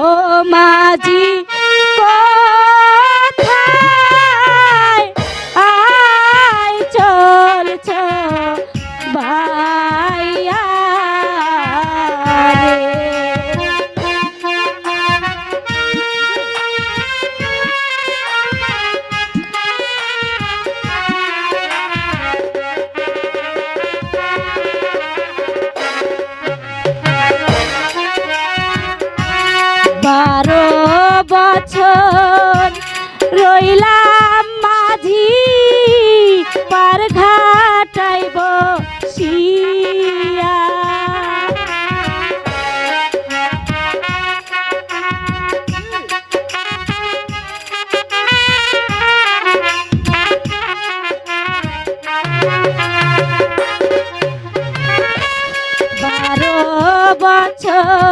ও মাঝি বারো বছর রইলাম মাঝি পার ঘাটাইব শিয়া বারো বছর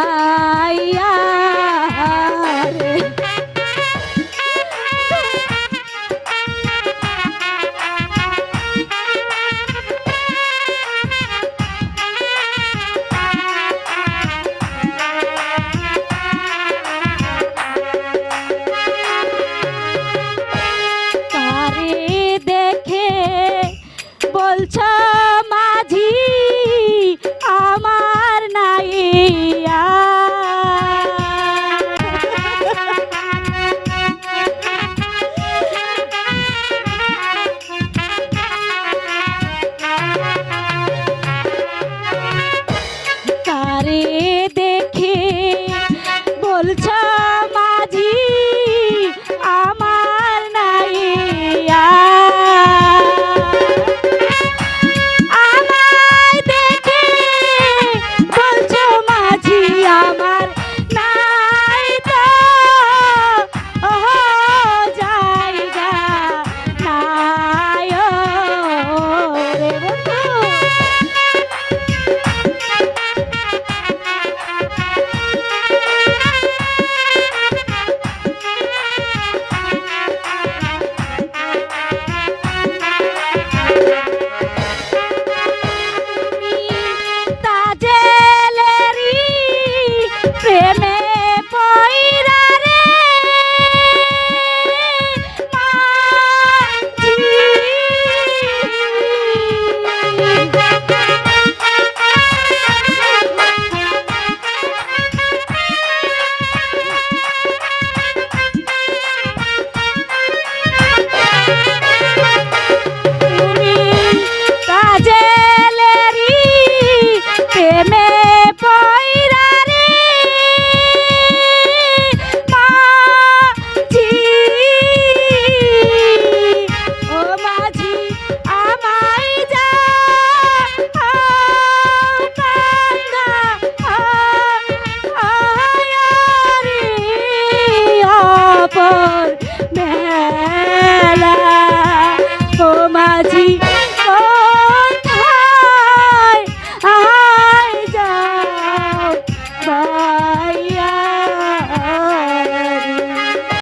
চাইয়া রে। কারে দেখে বলছ মাঝি আমার নাই আমায় দেখে বলছ মাঝি আমার